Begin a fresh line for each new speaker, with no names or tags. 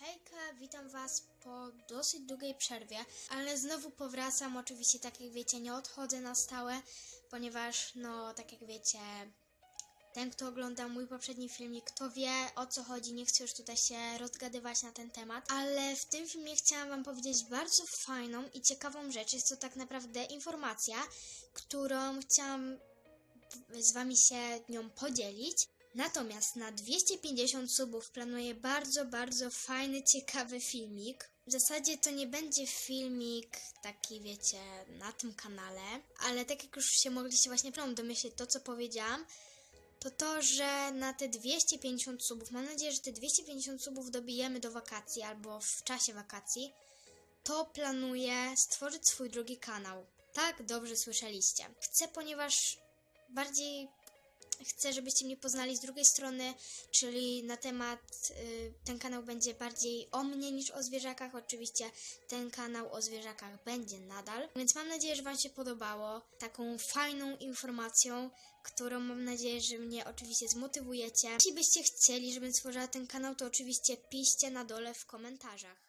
Hejka, witam Was po dosyć długiej przerwie, ale znowu powracam. Oczywiście, tak jak wiecie, nie odchodzę na stałe, ponieważ, no, tak jak wiecie, ten, kto ogląda mój poprzedni filmik, to wie o co chodzi. Nie chcę już tutaj się rozgadywać na ten temat, ale w tym filmie chciałam Wam powiedzieć bardzo fajną i ciekawą rzecz. Jest to tak naprawdę informacja, którą chciałam z Wami się nią podzielić. Natomiast na 250 subów planuję bardzo, bardzo fajny, ciekawy filmik. W zasadzie to nie będzie filmik taki, wiecie, na tym kanale, ale tak jak już się mogliście właśnie plom domyślić to, co powiedziałam, to to, że na te 250 subów, mam nadzieję, że te 250 subów dobijemy do wakacji albo w czasie wakacji, to planuję stworzyć swój drugi kanał. Tak, dobrze słyszeliście. Chcę, ponieważ bardziej chcę, żebyście mnie poznali z drugiej strony, czyli na temat, y, ten kanał będzie bardziej o mnie niż o zwierzakach. Oczywiście ten kanał o zwierzakach będzie nadal, więc mam nadzieję, że Wam się podobało. Taką fajną informacją, którą mam nadzieję, że mnie oczywiście zmotywujecie. Jeśli byście chcieli, żebym stworzyła ten kanał, to oczywiście piszcie na dole w komentarzach.